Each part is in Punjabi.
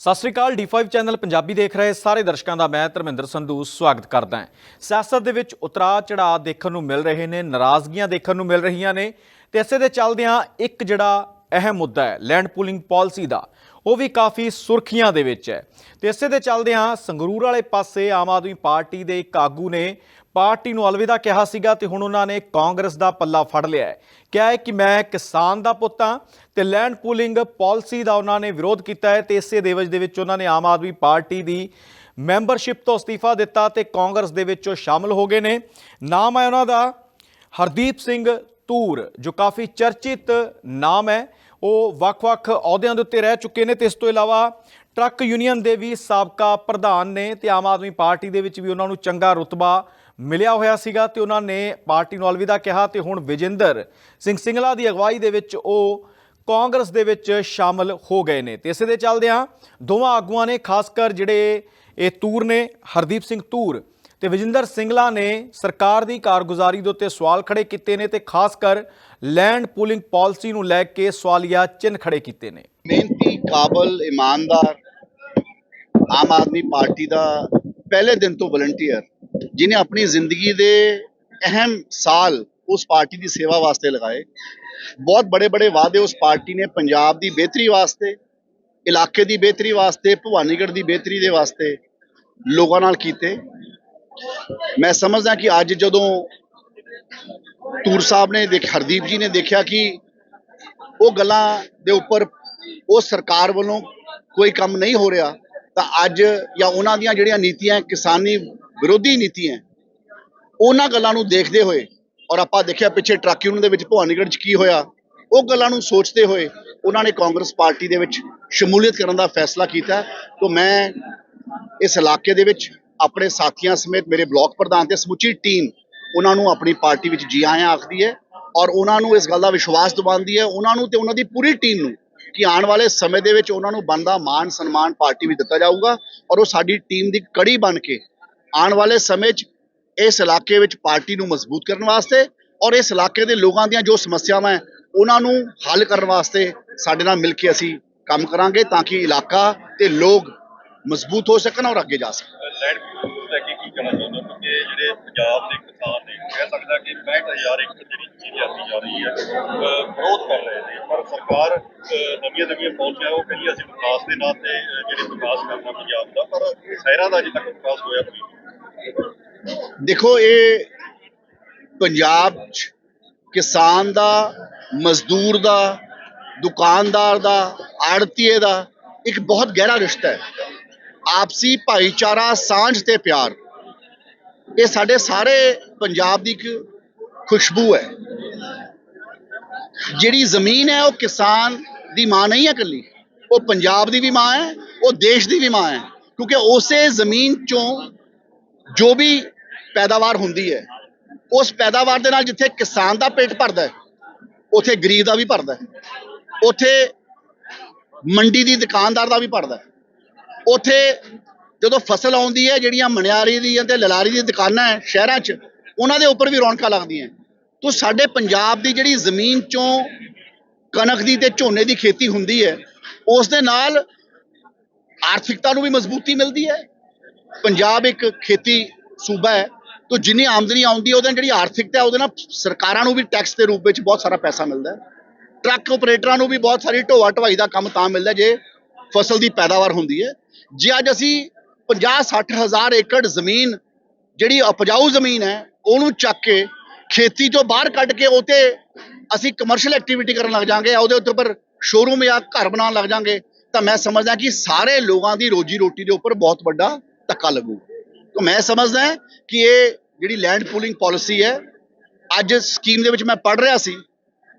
ਸਤਿ ਸ੍ਰੀ ਅਕਾਲ D5 ਚੈਨਲ ਪੰਜਾਬੀ ਦੇਖ ਰਹੇ ਸਾਰੇ ਦਰਸ਼ਕਾਂ ਦਾ ਮੈਂ ਧਰਮਿੰਦਰ ਸੰਧੂ ਸਵਾਗਤ ਕਰਦਾ ਹਾਂ। ਸਿਆਸਤ ਦੇ ਵਿੱਚ ਉਤਰਾਅ ਚੜਾਅ ਦੇਖਣ ਨੂੰ ਮਿਲ ਰਹੇ ਨੇ, ਨਾਰਾਜ਼ਗੀਆਂ ਦੇਖਣ ਨੂੰ ਮਿਲ ਰਹੀਆਂ ਨੇ ਤੇ ਇਸੇ ਦੇ ਚੱਲਦਿਆਂ ਇੱਕ ਜਿਹੜਾ ਅਹਿਮ ਮੁੱਦਾ ਹੈ, ਲੈਂਡ ਪੂਲਿੰਗ ਪਾਲਿਸੀ ਦਾ। ਉਹ ਵੀ ਕਾਫੀ ਸੁਰਖੀਆਂ ਦੇ ਵਿੱਚ ਹੈ। ਤੇ ਇਸੇ ਦੇ ਚੱਲਦਿਆਂ ਸੰਗਰੂਰ ਵਾਲੇ ਪਾਸੇ ਆਮ ਆਦਮੀ ਪਾਰਟੀ ਦੇ ਇੱਕ ਆਗੂ ਨੇ ਪਾਰਟੀ ਨੂੰ ਅਲਵਿਦਾ ਕਿਹਾ ਸੀਗਾ ਤੇ ਹੁਣ ਉਹਨਾਂ ਨੇ ਕਾਂਗਰਸ ਦਾ ਪੱਲਾ ਫੜ ਲਿਆ ਹੈ। ਕਿਹਾ ਹੈ ਕਿ ਮੈਂ ਕਿਸਾਨ ਦਾ ਪੁੱਤ ਹਾਂ ਤੇ ਲੈਂਡ ਪੂਲਿੰਗ ਪਾਲਿਸੀ ਦਾ ਉਹਨਾਂ ਨੇ ਵਿਰੋਧ ਕੀਤਾ ਹੈ ਤੇ ਇਸੇ ਦੇਵਜ ਦੇ ਵਿੱਚ ਉਹਨਾਂ ਨੇ ਆਮ ਆਦਮੀ ਪਾਰਟੀ ਦੀ ਮੈਂਬਰਸ਼ਿਪ ਤੋਂ ਅਸਤੀਫਾ ਦਿੱਤਾ ਤੇ ਕਾਂਗਰਸ ਦੇ ਵਿੱਚ ਉਹ ਸ਼ਾਮਲ ਹੋ ਗਏ ਨੇ। ਨਾਮ ਹੈ ਉਹਨਾਂ ਦਾ ਹਰਦੀਪ ਸਿੰਘ ਧੂਰ, ਜੋ ਕਾਫੀ ਚਰਚਿਤ ਨਾਮ ਹੈ। ਉਹ ਵੱਖ-ਵੱਖ ਅਹੁਦਿਆਂ ਦੇ ਉੱਤੇ ਰਹਿ ਚੁੱਕੇ ਨੇ ਤੇ ਇਸ ਤੋਂ ਇਲਾਵਾ ਟਰੱਕ ਯੂਨੀਅਨ ਦੇ ਵੀ ਸਾਬਕਾ ਪ੍ਰਧਾਨ ਨੇ ਤੇ ਆਮ ਆਦਮੀ ਪਾਰਟੀ ਦੇ ਵਿੱਚ ਵੀ ਉਹਨਾਂ ਨੂੰ ਚੰਗਾ ਰੁਤਬਾ ਮਿਲਿਆ ਹੋਇਆ ਸੀਗਾ ਤੇ ਉਹਨਾਂ ਨੇ ਪਾਰਟੀ ਨੂੰ ਅਲਵਿਦਾ ਕਿਹਾ ਤੇ ਹੁਣ ਵਿਜੇਂਦਰ ਸਿੰਘ ਸਿੰਗਲਾ ਦੀ ਅਗਵਾਈ ਦੇ ਵਿੱਚ ਉਹ ਕਾਂਗਰਸ ਦੇ ਵਿੱਚ ਸ਼ਾਮਲ ਹੋ ਗਏ ਨੇ ਤੇ ਇਸੇ ਦੇ ਚੱਲਦਿਆਂ ਦੋਵਾਂ ਆਗੂਆਂ ਨੇ ਖਾਸ ਕਰ ਜਿਹੜੇ ਇਹ ਤੂਰ ਨੇ, ਹਰਦੀਪ ਸਿੰਘ ਤੂਰ ਤੇ ਵਿਜਿੰਦਰ ਸਿੰਗਲਾ ਨੇ ਸਰਕਾਰ ਦੀ ਕਾਰਗੁਜ਼ਾਰੀ ਦੇ ਉੱਤੇ ਸਵਾਲ ਖੜੇ ਕੀਤੇ ਨੇ ਤੇ ਖਾਸ ਕਰ ਲੈਂਡ ਪੂਲਿੰਗ ਪਾਲਿਸੀ ਨੂੰ ਲੈ ਕੇ ਸਵਾਲੀਆ ਚਿੰਨ੍ਹ ਖੜੇ ਕੀਤੇ ਨੇ। ਮਿਹਨਤੀ, ਕਾਬਲ, ਇਮਾਨਦਾਰ ਆਮ ਆਦਮੀ ਪਾਰਟੀ ਦਾ ਪਹਿਲੇ ਦਿਨ ਤੋਂ ਵਲੰਟੀਅਰ ਜਿਨੇ ਆਪਣੀ ਜ਼ਿੰਦਗੀ ਦੇ ਅਹਿਮ ਸਾਲ ਉਸ ਪਾਰਟੀ ਦੀ ਸੇਵਾ ਵਾਸਤੇ ਲਗਾਏ। ਬਹੁਤ ਬੜੇ ਬੜੇ ਵਾਅਦੇ ਉਸ ਪਾਰਟੀ ਨੇ ਪੰਜਾਬ ਦੀ ਬਿਹਤਰੀ ਵਾਸਤੇ, ਇਲਾਕੇ ਦੀ ਬਿਹਤਰੀ ਵਾਸਤੇ, ਭਵਾਨੀਗੜ੍ਹ ਦੀ ਬਿਹਤਰੀ ਦੇ ਵਾਸਤੇ ਲੋਕਾਂ ਨਾਲ ਕੀਤੇ। ਮੈਂ ਸਮਝਦਾ ਕਿ ਅੱਜ ਜਦੋਂ ਤੂਰ ਸਾਹਿਬ ਨੇ ਦੇਖ, ਹਰਦੀਪ ਜੀ ਨੇ ਦੇਖਿਆ ਕਿ ਉਹ ਗੱਲਾਂ ਦੇ ਉੱਪਰ ਉਹ ਸਰਕਾਰ ਵੱਲੋਂ ਕੋਈ ਕੰਮ ਨਹੀਂ ਹੋ ਰਿਹਾ, ਤਾਂ ਅੱਜ ਜਾਂ ਉਹਨਾਂ ਦੀਆਂ ਜਿਹੜੀਆਂ ਨੀਤੀਆਂ ਕਿਸਾਨੀ ਵਿਰੋਧੀ ਨੀਤੀਆਂ ਉਹਨਾਂ ਗੱਲਾਂ ਨੂੰ ਦੇਖਦੇ ਹੋਏ ਔਰ ਆਪਾਂ ਦੇਖਿਆ ਪਿੱਛੇ ਟਰੱਕ ਯੂਨੀਅਨ ਦੇ ਵਿੱਚ ਭਵਾਨੀਗੜ੍ਹ 'ਚ ਕੀ ਹੋਇਆ, ਉਹ ਗੱਲਾਂ ਨੂੰ ਸੋਚਦੇ ਹੋਏ ਉਹਨਾਂ ਨੇ ਕਾਂਗਰਸ ਪਾਰਟੀ ਦੇ ਵਿੱਚ ਸ਼ਮੂਲੀਅਤ ਕਰਨ ਦਾ ਫੈਸਲਾ ਕੀਤਾ। ਤਾਂ ਮੈਂ ਇਸ ਇਲਾਕੇ ਦੇ ਵਿੱਚ ਆਪਣੇ ਸਾਥੀਆਂ ਸਮੇਤ ਮੇਰੇ ਬਲਾਕ ਪ੍ਰਧਾਨ ਤੇ ਸਮੁੱਚੀ ਟੀਮ ਉਹਨਾਂ ਨੂੰ ਆਪਣੀ ਪਾਰਟੀ ਵਿੱਚ ਜੀ ਆਇਆਂ ਆਖਦੀ ਹੈ ਔਰ ਉਹਨਾਂ ਨੂੰ ਇਸ ਗੱਲ ਦਾ ਵਿਸ਼ਵਾਸ ਦਿਵਾਉਂਦੀ ਹੈ, ਉਹਨਾਂ ਨੂੰ ਤੇ ਉਹਨਾਂ ਦੀ ਪੂਰੀ ਟੀਮ ਨੂੰ ਕਿ ਆਉਣ ਵਾਲੇ ਸਮੇਂ ਦੇ ਵਿੱਚ ਉਹਨਾਂ ਨੂੰ ਬਣਦਾ ਮਾਣ ਸਨਮਾਨ ਪਾਰਟੀ ਵਿੱਚ ਦਿੱਤਾ ਜਾਊਗਾ ਔਰ ਉਹ ਸਾਡੀ ਟੀਮ ਦੀ ਕੜੀ ਬਣ ਕੇ ਆਉਣ ਵਾਲੇ ਸਮੇਂ 'ਚ ਇਸ ਇਲਾਕੇ ਵਿੱਚ ਪਾਰਟੀ ਨੂੰ ਮਜ਼ਬੂਤ ਕਰਨ ਵਾਸਤੇ ਔਰ ਇਸ ਇਲਾਕੇ ਦੇ ਲੋਕਾਂ ਦੀਆਂ ਜੋ ਸਮੱਸਿਆਵਾਂ ਹੈ, ਉਹਨਾਂ ਨੂੰ ਹੱਲ ਕਰਨ ਵਾਸਤੇ ਸਾਡੇ ਨਾਲ ਮਿਲ ਕੇ ਅਸੀਂ ਕੰਮ ਕਰਾਂਗੇ ਤਾਂ ਕਿ ਇਲਾਕਾ ਤੇ ਲੋਕ ਮਜ਼ਬੂਤ ਹੋ ਸਕਣ ਔਰ ਅੱਗੇ ਜਾ ਸਕਣ। ਲੈਂਡ ਪੂਲਿੰਗ ਲੈ ਕੇ ਕੀ ਕਹਿਣਾ ਚਾਹੁੰਦੇ ਹੋ? ਕਿ ਜਿਹੜੇ ਪੰਜਾਬ ਦੇ ਕਿਸਾਨ ਨੇ, ਕਹਿ ਸਕਦਾ ਕਿ 65000 ਏਕੜ ਜਿਹੜੀ ਚੀਜ਼ ਲਿਆਂਦੀ ਜਾ ਰਹੀ ਹੈ ਵਿਰੋਧ ਕਰ ਰਹੇ ਨੇ। ਪਰ ਸਰਕਾਰ ਨਵੀਆਂ ਨਵੀਆਂ ਪਾਲਿਸੀਆਂ ਉਹ ਕਹਿੰਦੀ ਅਸੀਂ ਵਿਕਾਸ ਦੇ ਨਾਂ ਤੇ ਜਿਹੜੇ ਵਿਕਾਸ ਕਰਨਾ ਪੰਜਾਬ ਦਾ, ਪਰ ਸ਼ਹਿਰਾਂ ਦਾ ਅਜੇ ਤੱਕ ਵਿਕਾਸ ਹੋਇਆ ਨਹੀਂ। ਦੇਖੋ, ਇਹ ਪੰਜਾਬ 'ਚ ਕਿਸਾਨ ਦਾ, ਮਜ਼ਦੂਰ ਦਾ, ਦੁਕਾਨਦਾਰ ਦਾ, ਆੜਤੀਏ ਦਾ ਇੱਕ ਬਹੁਤ ਗਹਿਰਾ ਰਿਸ਼ਤਾ ਹੈ। ਆਪਸੀ ਭਾਈਚਾਰਾ, ਸਾਂਝ ਤੇ ਪਿਆਰ। ਇਹ ਸਾਡੇ ਸਾਰੇ ਪੰਜਾਬ ਦੀ ਇੱਕ ਖੁਸ਼ਬੂ ਹੈ। ਜਿਹੜੀ ਜ਼ਮੀਨ ਹੈ, ਉਹ ਕਿਸਾਨ ਦੀ ਮਾਂ ਨਹੀਂ ਹੈ ਇਕੱਲੀ। ਉਹ ਪੰਜਾਬ ਦੀ ਵੀ ਮਾਂ ਹੈ, ਉਹ ਦੇਸ਼ ਦੀ ਵੀ ਮਾਂ ਹੈ। ਕਿਉਂਕਿ ਉਸੇ ਜ਼ਮੀਨ ਚੋਂ ਜੋ ਵੀ ਪੈਦਾਵਾਰ ਹੁੰਦੀ ਹੈ, ਉਸ ਪੈਦਾਵਾਰ ਦੇ ਨਾਲ ਜਿੱਥੇ ਕਿਸਾਨ ਦਾ ਪੇਟ ਭਰਦਾ ਹੈ, ਉਥੇ ਗਰੀਬ ਦਾ ਵੀ ਭਰਦਾ ਹੈ। ਉਥੇ ਮੰਡੀ ਦੀ ਦੁਕਾਨਦਾਰ ਦਾ ਵੀ ਭਰਦਾ ਹੈ। ਉੱਥੇ ਜਦੋਂ ਫਸਲ ਆਉਂਦੀ ਹੈ, ਜਿਹੜੀਆਂ ਮਨਿਆਰੀ ਦੀਆਂ ਤੇ ਲਲਾਰੀ ਦੀ ਦੁਕਾਨਾਂ ਹੈ ਸ਼ਹਿਰਾਂ 'ਚ, ਉਹਨਾਂ ਦੇ ਉੱਪਰ ਵੀ ਰੌਣਕਾਂ ਲੱਗਦੀਆਂ ਤੋ ਸਾਡੇ ਪੰਜਾਬ ਦੀ ਜਿਹੜੀ ਜ਼ਮੀਨ ਚੋਂ ਕਣਕ ਦੀ ਤੇ ਝੋਨੇ ਦੀ ਖੇਤੀ ਹੁੰਦੀ ਹੈ, ਉਸ ਦੇ ਨਾਲ ਆਰਥਿਕਤਾ ਨੂੰ ਵੀ ਮਜ਼ਬੂਤੀ ਮਿਲਦੀ ਹੈ। ਪੰਜਾਬ ਇੱਕ ਖੇਤੀ ਸੂਬਾ ਹੈ, ਤੋ ਜਿੰਨੀ ਆਮਦਨੀ ਆਉਂਦੀ ਹੈ, ਉਹਦੇ ਨਾਲ ਜਿਹੜੀ ਆਰਥਿਕਤਾ ਉਹਦੇ ਨਾਲ ਸਰਕਾਰਾਂ ਨੂੰ ਵੀ ਟੈਕਸ ਦੇ ਰੂਪ ਵਿੱਚ ਬਹੁਤ ਸਾਰਾ ਪੈਸਾ ਮਿਲਦਾ ਹੈ। ਟਰੱਕ ਆਪਰੇਟਰਾਂ ਨੂੰ ਵੀ ਬਹੁਤ ਸਾਰੀ ਢੋਆ ਢਵਾਈ ਦਾ ਕੰਮ ਤਾਂ ਮਿਲਦਾ ਜੇ ਫਸਲ ਦੀ ਪੈਦਾਵਾਰ ਹੁੰਦੀ ਹੈ। ਜੇ, ਅੱਜ ਅਸੀਂ 50 60 ਹਜ਼ਾਰ ਏਕੜ ਜ਼ਮੀਨ ਜਿਹੜੀ ਉਪਜਾਊ ਜ਼ਮੀਨ ਹੈ, ਉਹਨੂੰ ਚੱਕ ਕੇ ਖੇਤੀ ਚੋਂ ਬਾਹਰ ਕੱਢ ਕੇ ਉਤੇ ਅਸੀਂ ਕਮਰਸ਼ੀਅਲ ਐਕਟੀਵਿਟੀ ਕਰਨ ਲੱਗ ਜਾਾਂਗੇ ਉਹਦੇ ਉੱਤੇ ਸ਼ੋਰੂਮ ਜਾਂ ਘਰ ਬਣਾਉਣ ਲੱਗ ਜਾਾਂਗੇ ਤਾਂ ਮੈਂ ਸਮਝਦਾ ਕਿ ਸਾਰੇ ਲੋਕਾਂ ਦੀ ਰੋਜੀ ਰੋਟੀ ਦੇ ਉੱਪਰ ਬਹੁਤ ਵੱਡਾ ਧੱਕਾ ਲੱਗੂ ਤਾਂ ਮੈਂ ਸਮਝਦਾ ਕਿ ਇਹ ਜਿਹੜੀ ਲੈਂਡ ਪੂਲਿੰਗ ਪਾਲਿਸੀ ਹੈ, ਅੱਜ ਸਕੀਮ ਦੇ ਵਿੱਚ ਮੈਂ ਪੜ ਰਿਹਾ ਸੀ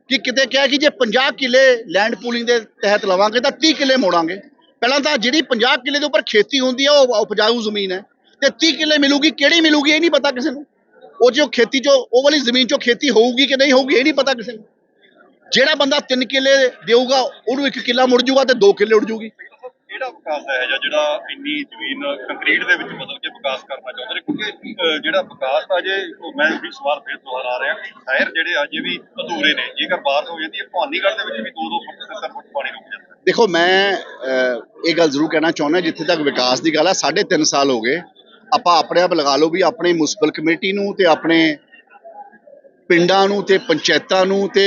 ਕਿ ਕਿਤੇ ਕਿਹਾ ਕਿ ਜੇ 50 ਕਿੱਲੇ ਲੈਂਡ ਪੂਲਿੰਗ ਦੇ ਤਹਿਤ ਲਵਾਂਗੇ ਤਾਂ 30 ਕਿੱਲੇ ਮੋੜਾਂਗੇ। ਪਹਿਲਾਂ ਤਾਂ ਜਿਹੜੀ 50 ਕਿੱਲੇ ਦੇ ਉੱਪਰ ਖੇਤੀ ਹੁੰਦੀ ਹੈ ਉਹ ਉਪਜਾਊ ਜ਼ਮੀਨ ਹੈ। ਤੇ 30 ਕਿੱਲੇ ਮਿਲੂਗੀ, ਕਿਹੜੀ ਮਿਲੂਗੀ ਇਹ ਨਹੀਂ ਪਤਾ ਕਿਸੇ ਨੂੰ। ਉਹ ਜੋ ਖੇਤੀ ਚੋਂ, ਉਹ ਵਾਲੀ ਜ਼ਮੀਨ ਚੋਂ ਖੇਤੀ ਹੋਊਗੀ ਕਿ ਨਹੀਂ ਹੋਊਗੀ, ਇਹ ਨਹੀਂ ਪਤਾ ਕਿਸੇ ਨੂੰ। ਜਿਹੜਾ ਬੰਦਾ 3 ਕਿੱਲੇ ਦੇਊਗਾ, ਉਹਨੂੰ 1 ਕਿੱਲਾ ਮੁੜ ਜੂਗਾ ਤੇ 2 ਕਿੱਲੇ ਉੜ ਜੂਗੀ। ਕਿਹੜਾ ਵਿਕਾਸ ਹੈ ਜਿਹੜਾ ਇੰਨੀ ਜ਼ਮੀਨ ਕੰਕਰੀਟ ਦੇ ਵਿੱਚ ਬਦਲ ਵਿਕਾਸ ਕਰਨਾ ਚਾਹੁੰਦੇ ਨੇ ਕਿਉਂਕਿ ਅਹ, ਜਿਹੜਾ ਵਿਕਾਸ ਤਾਂ ਅਜੇ ਉਹ ਮੈਂ ਵੀ ਸਵਾਲ ਫੇਰ ਦੁਹਰਾ ਰਿਹਾ ਕਿ ਸ਼ਹਿਰ ਜਿਹੜੇ ਅਜੇ ਵੀ ਅਧੂਰੇ ਨੇ ਜੇਕਰ ਬਾਤ ਹੋ ਜਾਂਦੀ ਹੈ ਭਵਾਨੀਗੜ੍ਹ ਦੇ ਵਿੱਚ ਵੀ 2-2 ਫੁੱਟ ਤੇ 3 ਫੁੱਟ ਪਾਣੀ ਰੁਕ ਜਾਂਦਾ ਹੈ। ਦੇਖੋ ਮੈਂ ਅਹ, ਇਹ ਗੱਲ ਜ਼ਰੂਰ ਕਹਿਣਾ ਚਾਹੁੰਦਾ ਜਿੱਥੇ ਤੱਕ ਵਿਕਾਸ ਦੀ ਗੱਲ ਆ ਸਾਢੇ ਤਿੰਨ ਸਾਲ ਹੋ ਗਏ ਆਪਾਂ ਆਪਣੇ ਆਪ ਲਗਾ ਲਓ ਵੀ ਆਪਣੀ ਮਿਊਨਿਸਪਲ ਕਮੇਟੀ ਨੂੰ ਤੇ ਆਪਣੇ ਪਿੰਡਾਂ ਨੂੰ ਤੇ ਪੰਚਾਇਤਾਂ ਨੂੰ ਤੇ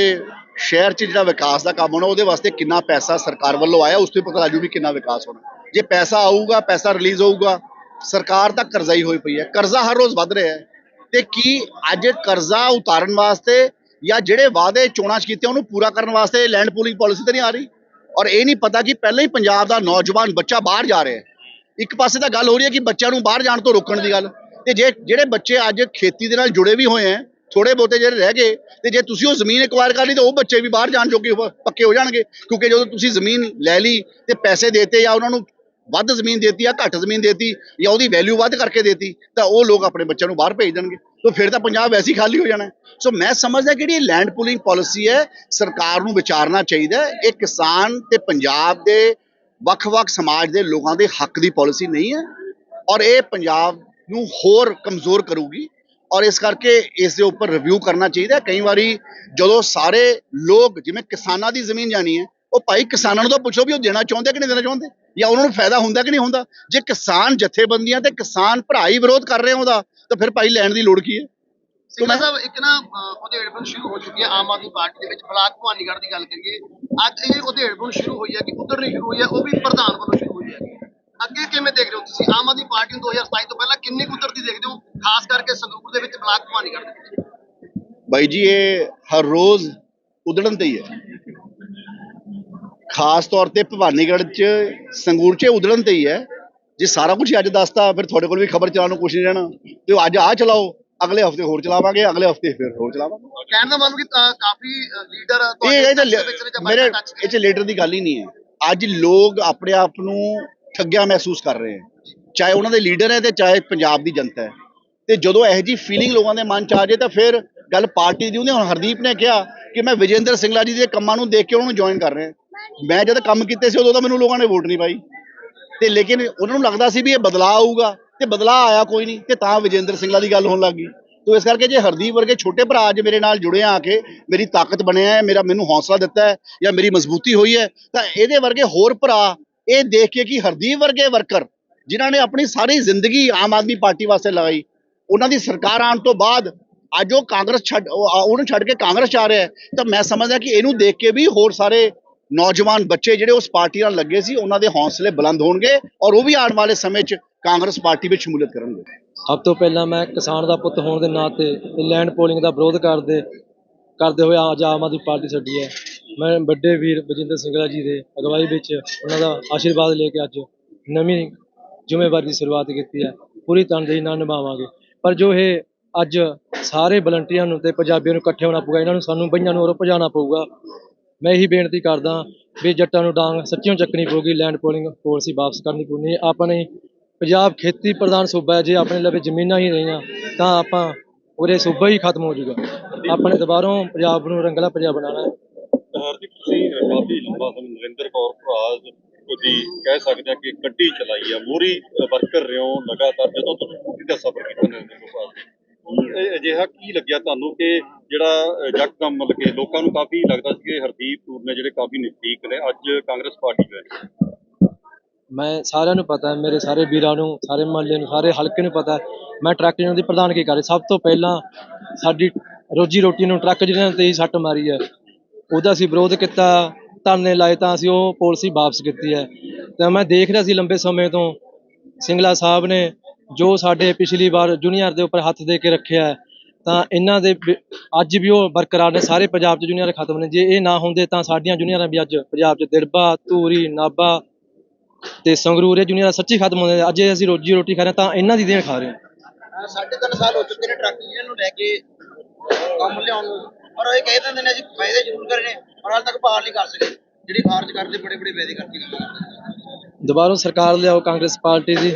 ਸ਼ਹਿਰ 'ਚ ਜਿਹੜਾ ਵਿਕਾਸ ਦਾ ਕੰਮ ਹੋਣਾ ਉਹਦੇ ਵਾਸਤੇ ਕਿੰਨਾ ਪੈਸਾ ਸਰਕਾਰ ਵੱਲੋਂ ਆਇਆ ਉਸ ਤੋਂ ਹੀ ਪਤਾ ਲੱਜੂ ਵੀ ਕਿੰਨਾ ਵਿਕਾਸ ਹੋਣਾ। ਜੇ ਪੈਸਾ ਆਊਗਾ ਪੈਸਾ ਰਿਲੀਜ਼ ਹੋਊਗਾ ਸਰਕਾਰ ਤਾਂ ਕਰਜ਼ਾ ਹੀ ਹੋਈ ਪਈ ਹੈ, ਕਰਜ਼ਾ ਹਰ ਰੋਜ਼ ਵੱਧ ਰਿਹਾ ਹੈ। ਤੇ ਕੀ ਅੱਜ ਕਰਜ਼ਾ ਉਤਾਰਨ ਵਾਸਤੇ ਜਾਂ ਜਿਹੜੇ ਵਾਅਦੇ ਚੋਣਾਂ 'ਚ ਕੀਤੇ ਉਹਨੂੰ ਪੂਰਾ ਕਰਨ ਵਾਸਤੇ ਲੈਂਡ ਪੂਲਿੰਗ ਪਾਲਿਸੀ ਤਾਂ ਨਹੀਂ ਆ ਰਹੀ? ਔਰ ਇਹ ਨਹੀਂ ਪਤਾ ਕਿ ਪਹਿਲਾਂ ਹੀ ਪੰਜਾਬ ਦਾ ਨੌਜਵਾਨ ਬੱਚਾ ਬਾਹਰ ਜਾ ਰਿਹਾ ਹੈ। ਇੱਕ ਪਾਸੇ ਤਾਂ ਗੱਲ ਹੋ ਰਹੀ ਹੈ ਕਿ ਬੱਚਿਆਂ ਨੂੰ ਬਾਹਰ ਜਾਣ ਤੋਂ ਰੋਕਣ ਦੀ ਗੱਲ। ਤੇ ਜੇ ਜਿਹੜੇ ਬੱਚੇ ਅੱਜ ਖੇਤੀ ਦੇ ਨਾਲ ਜੁੜੇ ਵੀ ਹੋਏ ਹੈ ਥੋੜੇ ਬਹੁਤੇ ਜਿਹੜੇ ਰਹਿ ਗਏ, ਤੇ ਜੇ ਤੁਸੀਂ ਉਹ ਜ਼ਮੀਨ ਐਕਵਾਇਰ ਕਰ ਲਈ, ਤਾਂ ਉਹ ਬੱਚੇ ਵੀ ਬਾਹਰ ਜਾਣ ਜੋਗੇ ਹੋ- ਪੱਕੇ ਹੋ ਜਾਣਗੇ। ਕਿਉਂਕਿ ਜਦੋਂ ਤੁਸੀਂ ਜ਼ਮੀਨ ਲੈ ਲਈ ਤੇ ਪੈਸੇ ਦੇਤੇ ਜਾਂ ਉਹਨਾਂ ਨੂੰ ਵੱਧ ਜ਼ਮੀਨ ਦੇਤੀ ਜਾਂ ਘੱਟ ਜ਼ਮੀਨ ਦੇਤੀ ਜਾਂ ਉਹਦੀ ਵੈਲਿਊ ਵੱਧ ਕਰਕੇ ਦੇਤੀ, ਤਾਂ ਉਹ ਲੋਕ ਆਪਣੇ ਬੱਚਿਆਂ ਨੂੰ ਬਾਹਰ ਭੇਜ ਦੇਣਗੇ। ਤਾਂ ਫਿਰ ਤਾਂ ਪੰਜਾਬ ਵੈਸੇ ਹੀ ਖਾਲੀ ਹੋ ਜਾਣਾ ਸੋ ਮੈਂ ਸਮਝਦਾ ਕਿ ਜਿਹੜੀ ਲੈਂਡ ਪੂਲਿੰਗ ਪਾਲਿਸੀ ਹੈ, ਸਰਕਾਰ ਨੂੰ ਵਿਚਾਰਨਾ ਚਾਹੀਦਾ ਇਹ ਕਿਸਾਨ ਤੇ ਪੰਜਾਬ ਦੇ ਵੱਖ-ਵੱਖ ਸਮਾਜ ਦੇ ਲੋਕਾਂ ਦੇ ਹੱਕ ਦੀ ਪਾਲਿਸੀ ਨਹੀਂ ਹੈ ਔਰ ਇਹ ਪੰਜਾਬ ਨੂੰ ਹੋਰ ਕਮਜ਼ੋਰ ਕਰੂਗੀ ਔਰ ਇਸ ਕਰਕੇ ਇਸ ਦੇ ਉੱਪਰ ਰਿਵਿਊ ਕਰਨਾ ਚਾਹੀਦਾ ਕਈ ਵਾਰੀ ਜਦੋਂ ਸਾਰੇ ਲੋਕ, ਜਿਵੇਂ ਕਿਸਾਨਾਂ ਦੀ ਜ਼ਮੀਨ ਜਾਣੀ ਹੈ ਉਹ ਭਾਈ ਕਿਸਾਨਾਂ ਨੂੰ ਤਾਂ ਪੁੱਛੋ ਵੀ ਉਹ ਦੇਣਾ ਚਾਹੁੰਦੇ ਕਿ ਨਹੀਂ ਦੇਣਾ ਚਾਹੁੰਦੇ? ਜਾਂ ਉਹਨਾਂ ਨੂੰ ਫਾਇਦਾ ਹੁੰਦਾ ਕਿ ਨਹੀਂ ਹੁੰਦਾ? ਜੇ ਕਿਸਾਨ ਜਥੇਬੰਦੀਆਂ ਤੇ ਕਿਸਾਨ ਭਰਾ ਹੀ ਵਿਰੋਧ ਕਰ ਰਹੇ ਉਹਦਾ ਤਾਂ ਫਿਰ ਭਾਈ ਲੈਣ ਦੀ ਲੋੜ ਕੀ ਹੈ? ਸਿੰਘਲਾ ਸਾਹਿਬ ਇੱਕ ਨਾ ਉਹਦੇ ਹੈਡਫੋਨ ਸ਼ੁਰੂ ਹੋ ਚੁੱਕੀ ਹੈ ਆਮ ਆਦਮੀ ਪਾਰਟੀ ਦੇ ਵਿੱਚ। ਬਲਾਕ ਭਵਾਨੀਗੜ੍ਹ ਦੀ ਗੱਲ ਕਰੀਏ ਅੱਜ ਇਹ ਉਹਦੇ ਹੈਡਫੋਨ ਸ਼ੁਰੂ ਹੋਈ ਹੈ ਕਿ ਉਤਰਨੀ ਸ਼ੁਰੂ ਹੋਈ ਹੈ ਉਹ ਵੀ ਪ੍ਰਧਾਨ ਵੱਲੋਂ ਸ਼ੁਰੂ ਹੋਈ ਹੈ। ਅੱਗੇ ਕਿਵੇਂ ਦੇਖ ਰਹੇ ਹੋ ਤੁਸੀਂ? ਆਮ ਆਦਮੀ ਪਾਰਟੀ ਨੂੰ 2027 ਤੋਂ ਪਹਿਲਾਂ ਕਿੰਨੀ ਕੁ ਉਤਰਦੀ ਦੇਖਦੇ ਹੋ? ਖਾਸ ਕਰਕੇ ਸੰਗਰੂਰ ਦੇ ਵਿੱਚ ਬਲਾਕ ਭਵਾਨੀਗੜ੍ਹ ਦੇ ਵਿੱਚ। ਬਾਈ ਜੀ ਇਹ ਹਰ ਰੋਜ਼ ਉਧੜਨ ਤੇ ਹੀ ਹੈ। ਖਾਸ ਤੌਰ ਤੇ ਭਵਾਨੀਗੜ੍ਹ ਚ ਸੰਗੂਰ ਚ ਉਧੜਨ ਤੇ ਹੀ ਹੈ। ਜੇ ਸਾਰਾ ਕੁਝ ਅੱਜ ਦੱਸਤਾ ਫਿਰ ਤੁਹਾਡੇ ਕੋਲ ਵੀ ਖਬਰ ਚਲਾਉਣ ਨੂੰ ਕੁਝ ਨਹੀਂ ਰਹਿਣਾ। ਤੇ ਅੱਜ ਆ ਚਲਾਓ ਅਗਲੇ ਹਫ਼ਤੇ ਹੋਰ ਚਲਾਵਾਂਗੇ ਅਗਲੇ ਹਫ਼ਤੇ ਫਿਰ ਹੋਰ ਚਲਾਵਾਂਗੇ। ਕਹਿਣ ਦਾ ਮਤਲਬ ਕਿ ਅਹ, ਕਾਫੀ ਲੀਡਰ ਇਹ ਮੇਰੇ ਚ ਲੀਡਰ ਦੀ ਗੱਲ ਹੀ ਨਹੀਂ ਹੈ। ਅੱਜ ਲੋਕ ਆਪਣੇ ਆਪ ਨੂੰ ਠੱਗਿਆ ਮਹਿਸੂਸ ਕਰ ਰਹੇ ਹੈ। ਚਾਹੇ ਉਹਨਾਂ ਦੇ ਲੀਡਰ ਹੈ ਤੇ ਚਾਹੇ ਪੰਜਾਬ ਦੀ ਜਨਤਾ ਹੈ। ਤੇ ਜਦੋਂ ਇਹੋ ਜੀ ਫੀਲਿੰਗ ਲੋਕਾਂ ਦੇ ਮਨ ਚ ਆ ਜੇ ਤਾਂ ਫਿਰ ਗੱਲ ਪਾਰਟੀ ਦੀ ਹੁੰਦੀ ਹੁਣ ਹਰਦੀਪ ਨੇ ਕਿਹਾ ਕਿ ਮੈਂ ਵਿਜੇਂਦਰ ਸਿੰਘਲਾ ਜੀ ਦੇ ਕੰਮਾਂ ਨੂੰ ਦੇਖ ਕੇ ਉਹਨਾਂ ਨੂੰ ਜੁਆਇਨ ਕਰ ਰਿਹਾ। ਮੈਂ ਜਦ ਕੰਮ ਕੀਤੇ ਸੀ ਉਦੋਂ ਤਾਂ ਮੈਨੂੰ ਲੋਕਾਂ ਨੇ ਵੋਟ ਨਹੀਂ ਪਾਈ। ਤੇ ਲੇਕਿਨ ਉਹਨਾਂ ਨੂੰ ਲੱਗਦਾ ਸੀ ਵੀ ਇਹ ਬਦਲਾਅ ਆਊਗਾ। ਤੇ ਬਦਲਾਅ ਆਇਆ ਕੋਈ ਨਹੀਂ, ਤੇ ਤਾਂ ਵਿਜੇਂਦਰ ਸਿੰਘਲਾ ਦੀ ਗੱਲ ਹੋਣ ਲੱਗ ਗਈ। ਤੋ ਇਸ ਕਰਕੇ ਜੇ ਹਰਦੀਪ ਵਰਗੇ ਛੋਟੇ ਭਰਾ ਅੱਜ ਮੇਰੇ ਨਾਲ ਜੁੜੇ ਆ ਕੇ ਮੇਰੀ ਤਾਕਤ ਬਣਿਆ ਹੈ, ਮੇਰਾ ਮੈਨੂੰ ਹੌਸਲਾ ਦਿੱਤਾ ਹੈ ਜਾਂ ਮੇਰੀ ਮਜ਼ਬੂਤੀ ਹੋਈ ਹੈ, ਤਾਂ ਇਹਦੇ ਵਰਗੇ ਹੋਰ ਭਰਾ ਇਹ ਦੇਖ ਕੇ ਕਿ ਹਰਦੀਪ ਵਰਗੇ ਵਰਕਰ ਜਿਨ੍ਹਾਂ ਨੇ ਆਪਣੀ ਸਾਰੀ ਜ਼ਿੰਦਗੀ ਆਮ ਆਦਮੀ ਪਾਰਟੀ ਵਾਸਤੇ ਲਗਾਈ, ਉਹਨਾਂ ਦੀ ਸਰਕਾਰ ਆਉਣ ਤੋਂ ਬਾਅਦ ਅੱਜ ਉਹ ਕਾਂਗਰਸ ਛੱਡ ਉਹਨੂੰ ਛੱਡ ਕੇ ਕਾਂਗਰਸ ਚ ਆ ਰਿਹਾ ਤਾਂ ਮੈਂ ਸਮਝਦਾ ਕਿ ਇਹਨੂੰ ਦੇਖ ਕੇ ਵੀ ਹੋਰ ਸਾਰੇ ਨੌਜਵਾਨ ਬੱਚੇ ਜਿਹੜੇ ਉਸ ਪਾਰਟੀ ਨਾਲ ਲੱਗੇ ਸੀ, ਉਹਨਾਂ ਦੇ ਹੌਸਲੇ ਬੁਲੰਦ ਹੋਣਗੇ ਔਰ ਉਹ ਵੀ ਆਉਣ ਵਾਲੇ ਸਮੇਂ 'ਚ ਕਾਂਗਰਸ ਪਾਰਟੀ ਵਿੱਚ ਸ਼ਮੂਲੀਅਤ ਕਰਨਗੇ। ਸਭ ਤੋਂ ਪਹਿਲਾਂ ਮੈਂ ਕਿਸਾਨ ਦਾ ਪੁੱਤ ਹੋਣ ਦੇ ਨਾਤੇ ਲੈਂਡ ਪੋਲਿੰਗ ਦਾ ਵਿਰੋਧ ਕਰਦੇ ਕਰਦੇ ਹੋਏ ਅੱਜ ਆਮ ਆਦਮੀ ਪਾਰਟੀ ਛੱਡੀ ਹੈ। ਮੈਂ ਵੱਡੇ ਵੀਰ ਬਜਿੰਦਰ ਸਿੰਘਲਾ ਜੀ ਦੇ ਅਗਵਾਈ ਵਿੱਚ ਉਹਨਾਂ ਦਾ ਆਸ਼ੀਰਵਾਦ ਲੈ ਕੇ ਅੱਜ ਨਵੀਂ ਜ਼ਿੰਮੇਵਾਰੀ ਦੀ ਸ਼ੁਰੂਆਤ ਕੀਤੀ ਹੈ। ਪੂਰੀ ਤਨਦੇਹੀ ਨਾਲ ਨਿਭਾਵਾਂਗੇ। ਪਰ ਜੋ ਇਹ ਅੱਜ ਸਾਰੇ ਵਲੰਟੀਅਰਾਂ ਨੂੰ ਤੇ ਪੰਜਾਬੀਆਂ ਨੂੰ ਇਕੱਠੇ ਹੋਣਾ ਪਊਗਾ, ਇਹਨਾਂ ਨੂੰ ਸਾਨੂੰ, ਬਈਆਂ ਨੂੰ ਉਰੋਂ ਭਜਾਉਣਾ ਪਊਗਾ ਮੈਂ ਇਹੀ ਬੇਨਤੀ ਕਰਦਾ ਵੀ ਜੱਟਾਂ ਨੂੰ ਡਾਂਗ ਸੱਚਿਓ ਚੱਕਣੀ ਪਊਗੀ ਲੈਂਡ ਪੋਲਿੰਗ ਪਾਲਿਸੀ ਵਾਪਸ ਕਰਨੀ ਪਊਗੀ। ਆਪਣੇ ਪੰਜਾਬ ਖੇਤੀ ਪ੍ਰਧਾਨ ਸੂਬਾ ਹੈ ਜੇ ਆਪਣੇ ਲਵੇ ਜ਼ਮੀਨਾਂ ਹੀ ਰਹੀਆਂ ਤਾਂ ਆਪਾਂ ਉਰੇ ਸੂਬਾ ਹੀ ਖਤਮ ਹੋ ਜਾਊਗਾ। ਆਪਣੇ ਦੁਬਾਰੋਂ ਪੰਜਾਬ ਨੂੰ ਰੰਗਲਾ ਪੰਜਾਬ ਬਣਾਉਣਾ ਹੈ। ਹਰਦੀਪ ਤੁਸੀਂ ਕਾਫੀ ਲੰਬਾ ਸਮਾਂ ਨਰਿੰਦਰ ਕੌਰ ਭਰਾਜ ਦੀ ਕਹਿ ਸਕਦੇ ਆ ਕਿ ਗੱਡੀ ਚਲਾਈ ਆ ਮੂਰੀ ਵਰਕਰ ਰਿਓ ਲਗਾਤਾਰ ਜਦੋਂ ਤੁਸੀਂ ਦਾ ਸਫ਼ਰ ਕੀਤਾ ਨਰਿੰਦਰ ਇਹ ਅਜਿਹਾ ਕੀ ਲੱਗਿਆ ਤੁਹਾਨੂੰ ਕਿ ਜਿਹੜਾ ਜੱਕਦਮ ਮਤਲਬ ਕਿ ਲੋਕਾਂ ਨੂੰ ਕਾਫੀ ਲੱਗਦਾ ਸੀ ਕਿ ਹਰਦੀਪ ਕੌਰ ਨੇ ਜਿਹੜੇ ਕਾਫੀ ਨਜ਼ਦੀਕ ਨੇ, ਅੱਜ ਕਾਂਗਰਸ ਪਾਰਟੀ ਵਿੱਚ ਮੈਂ ਸਾਰਿਆਂ ਨੂੰ ਪਤਾ ਹੈ ਮੇਰੇ ਸਾਰੇ ਵੀਰਾਂ ਨੂੰ, ਸਾਰੇ ਮਹੱਲੇ ਨੂੰ, ਸਾਰੇ ਹਲਕੇ ਨੂੰ ਪਤਾ, ਮੈਂ ਟਰੱਕ ਯੂਨੀਅਨ ਦੀ ਪ੍ਰਧਾਨਗੀ ਕਰ ਰਿਹਾ। ਸਭ ਤੋਂ ਪਹਿਲਾਂ ਸਾਡੀ ਰੋਜੀ ਰੋਟੀ ਨੂੰ ਟਰੱਕ ਯੂਨੀਅਨ ਤੇ ਹੀ ਸੱਟ ਮਾਰੀ ਹੈ, ਉਹਦਾ ਅਸੀਂ ਵਿਰੋਧ ਕੀਤਾ, ਧਰਨੇ ਲਾਏ ਤਾਂ ਅਸੀਂ ਉਹ ਪਾਲਿਸੀ ਵਾਪਸ ਕੀਤੀ ਹੈ। ਤਾਂ ਮੈਂ ਦੇਖ ਰਿਹਾ ਸੀ ਲੰਬੇ ਸਮੇਂ ਤੋਂ, ਸਿੰਗਲਾ ਸਾਹਿਬ ਨੇ ਜੋ ਸਾਡੇ ਪਿਛਲੀ ਵਾਰ ਜੂਨੀਅਰ ਦੇ ਉੱਪਰ ਹੱਥ ਦੇ ਕੇ ਰੱਖਿਆ ਤਾਂ ਇਹਨਾਂ ਦੇ ਅੱਜ ਵੀ ਉਹ ਬਰਕਰਾਰ ਨੇ ਸਾਰੇ ਪੰਜਾਬ 'ਚ ਜੂਨੀਅਰ ਖਤਮ ਨੇ। ਜੇ ਇਹ ਨਾ ਹੁੰਦੇ ਤਾਂ ਸਾਡੀਆਂ ਜੂਨੀਅਰਾਂ ਵੀ ਅੱਜ ਪੰਜਾਬ 'ਚ ਦਿੜਬਾ ਧੂਰੀ ਨਾਭਾ ਤੇ ਸੰਗਰੂਰ ਇਹ ਜੂਨੀਅਰ ਸੱਚੀ ਖਤਮ ਹੁੰਦੇ। ਅੱਜ ਅਸੀਂ ਰੋਜੀ ਰੋਟੀ ਖਾ ਰਹੇ ਤਾਂ ਇਹਨਾਂ ਦੀ ਦੇਣ ਖਾ ਰਹੇ ਹਾਂ। ਸਾਢੇ ਤਿੰਨ ਸਾਲ ਹੋ ਚੁੱਕੇ ਨੇ ਟਰੱਕ ਯੂਨੀਅਨ ਨੂੰ ਲੈ ਕੇ ਕੰਮ ਲਿਆਉਣ ਨੂੰ। ਪਰ ਇਹ ਕਹਿ ਦਿੰਦੇ ਨੇ ਅਸੀਂ ਫਾਇਦੇ ਜ਼ਰੂਰ ਕਰਨੇ। ਪਰ ਹਾਲ ਤੱਕ ਬਹਾਲ ਨਹੀਂ ਕਰ ਸਕੇ। ਜਿਹੜੀ ਖਾਰਜ ਕਰਦੇ ਬੜੇ ਬੜੇ ਵਾਅਦੇ ਕਰਕੇ ਦੁਬਾਰਾ ਸਰਕਾਰ ਲਿਆਓ ਕਾਂਗਰਸ ਪਾਰਟੀ ਦੀ।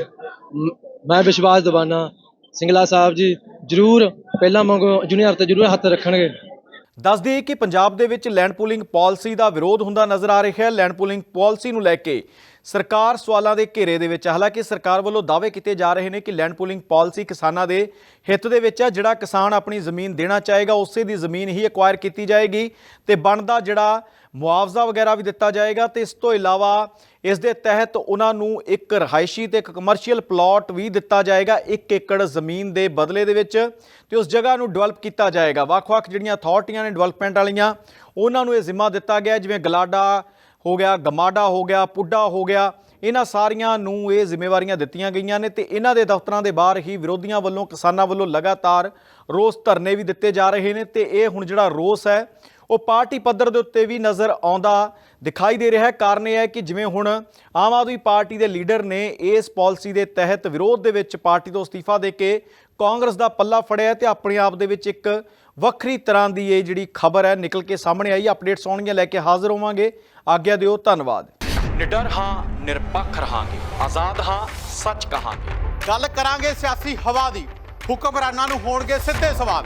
ਮੈਂ ਵਿਸ਼ਵਾਸ ਦਿਵਾਨਾ। ਸਿੰਗਲਾ ਸਾਹਿਬ ਜੀ ਜ਼ਰੂਰ ਪਹਿਲਾਂ ਵਾਂਗੂ ਜੂਨੀਅਰ ਤੇ ਜ਼ਰੂਰ ਹੱਥ ਰੱਖਣਗੇ। ਦੱਸ ਦਈਏ ਕਿ ਪੰਜਾਬ ਦੇ ਵਿੱਚ ਲੈਂਡ ਪੂਲਿੰਗ ਪਾਲਿਸੀ ਦਾ ਵਿਰੋਧ ਹੁੰਦਾ ਨਜ਼ਰ ਆ ਰਿਹਾ ਹੈ। ਲੈਂਡ ਪੂਲਿੰਗ ਪਾਲਿਸੀ ਨੂੰ ਲੈ ਕੇ ਸਰਕਾਰ ਸਵਾਲਾਂ ਦੇ ਘੇਰੇ ਦੇ ਵਿੱਚ ਹੈ ਹਾਲਾਂਕਿ ਸਰਕਾਰ ਵੱਲੋਂ ਦਾਅਵੇ ਕੀਤੇ ਜਾ ਰਹੇ ਨੇ ਕਿ ਲੈਂਡ ਪੂਲਿੰਗ ਪਾਲਿਸੀ ਕਿਸਾਨਾਂ ਦੇ ਹਿੱਤ ਦੇ ਵਿੱਚ ਹੈ ਜਿਹੜਾ ਕਿਸਾਨ ਆਪਣੀ ਜ਼ਮੀਨ ਦੇਣਾ ਚਾਹੇਗਾ, ਉਸੇ ਦੀ ਜ਼ਮੀਨ ਹੀ ਐਕਵਾਇਰ ਕੀਤੀ ਜਾਏਗੀ ਤੇ ਬਣਦਾ ਜਿਹੜਾ ਮੁਆਵਜ਼ਾ ਵਗੈਰਾ ਵੀ ਦਿੱਤਾ ਜਾਏਗਾ ਤੇ ਇਸ ਤੋਂ ਇਲਾਵਾ ਇਸ ਦੇ ਤਹਿਤ ਉਹਨਾਂ ਨੂੰ ਇੱਕ ਰਹਾਇਸ਼ੀ ਤੇ ਇੱਕ ਕਮਰਸ਼ੀਅਲ ਪਲਾਟ ਵੀ ਦਿੱਤਾ ਜਾਏਗਾ 1 ਏਕੜ ਜ਼ਮੀਨ ਦੇ ਬਦਲੇ ਦੇ ਵਿੱਚ ਤੇ ਉਸ ਜਗ੍ਹਾ ਨੂੰ ਡਿਵੈਲਪ ਕੀਤਾ ਜਾਏਗਾ। ਵੱਖ-ਵੱਖ ਜਿਹੜੀਆਂ ਅਥਾਰਟੀਆਂ ਨੇ ਡਿਵੈਲਪਮੈਂਟ ਵਾਲੀਆਂ, ਉਹਨਾਂ ਨੂੰ ਇਹ ਜ਼ਿੰਮਾ ਦਿੱਤਾ ਗਿਆ, ਜਿਵੇਂ ਗਲਾਡਾ ਹੋ ਗਿਆ, ਗਮਾਡਾ ਹੋ ਗਿਆ, ਪੁੱਡਾ ਹੋ ਗਿਆ, ਇਹਨਾਂ ਸਾਰੀਆਂ ਨੂੰ ਇਹ ਜ਼ਿੰਮੇਵਾਰੀਆਂ ਦਿੱਤੀਆਂ ਗਈਆਂ ਨੇ ਤੇ ਇਹਨਾਂ ਦੇ ਦਫ਼ਤਰਾਂ ਦੇ ਬਾਹਰ ਹੀ ਵਿਰੋਧੀਆਂ ਵੱਲੋਂ, ਕਿਸਾਨਾਂ ਵੱਲੋਂ ਲਗਾਤਾਰ ਰੋਸ ਧਰਨੇ ਵੀ ਦਿੱਤੇ ਜਾ ਰਹੇ ਨੇ ਤੇ ਇਹ ਹੁਣ ਜਿਹੜਾ ਰੋਸ ਹੈ ਉਹ ਪਾਰਟੀ ਪੱਧਰ ਦੇ ਉੱਤੇ ਵੀ ਨਜ਼ਰ ਆਉਂਦਾ ਦਿਖਾਈ ਦੇ ਰਿਹਾ ਹੈ। ਕਾਰਨ ਇਹ ਹੈ ਕਿ ਜਿਵੇਂ ਹੁਣ ਆਮ ਆਦਮੀ ਪਾਰਟੀ ਦੇ ਲੀਡਰ ਨੇ ਇਸ ਪਾਲਿਸੀ ਦੇ ਤਹਿਤ ਵਿਰੋਧ ਦੇ ਵਿੱਚ ਪਾਰਟੀ ਤੋਂ ਅਸਤੀਫਾ ਦੇ ਕੇ ਕਾਂਗਰਸ ਦਾ ਪੱਲਾ ਫੜਿਆ ਤੇ ਆਪਣੇ ਆਪ ਦੇ ਵਿੱਚ ਇੱਕ ਵੱਖਰੀ ਤਰ੍ਹਾਂ ਦੀ ਇਹ ਜਿਹੜੀ ਖਬਰ ਹੈ ਨਿਕਲ ਕੇ ਸਾਹਮਣੇ ਆਈ। ਅਪਡੇਟਸ ਆਉਣਗੀਆਂ ਲੈ ਕੇ ਹਾਜ਼ਰ ਹੋਵਾਂਗੇ। ਆਗਿਆ ਦਿਓ ਧੰਨਵਾਦ। ਨਿਡਰ ਹਾਂ ਨਿਰਪੱਖ ਰਹਾਂਗੇ। ਆਜ਼ਾਦ ਹਾਂ ਸੱਚ ਕਹਾਂਗੇ। ਗੱਲ ਕਰਾਂਗੇ ਸਿਆਸੀ ਹਵਾ ਦੀ। ਹੁਕਮਰਾਨਾਂ ਨੂੰ ਹੋਣਗੇ ਸਿੱਧੇ ਸਵਾਲ।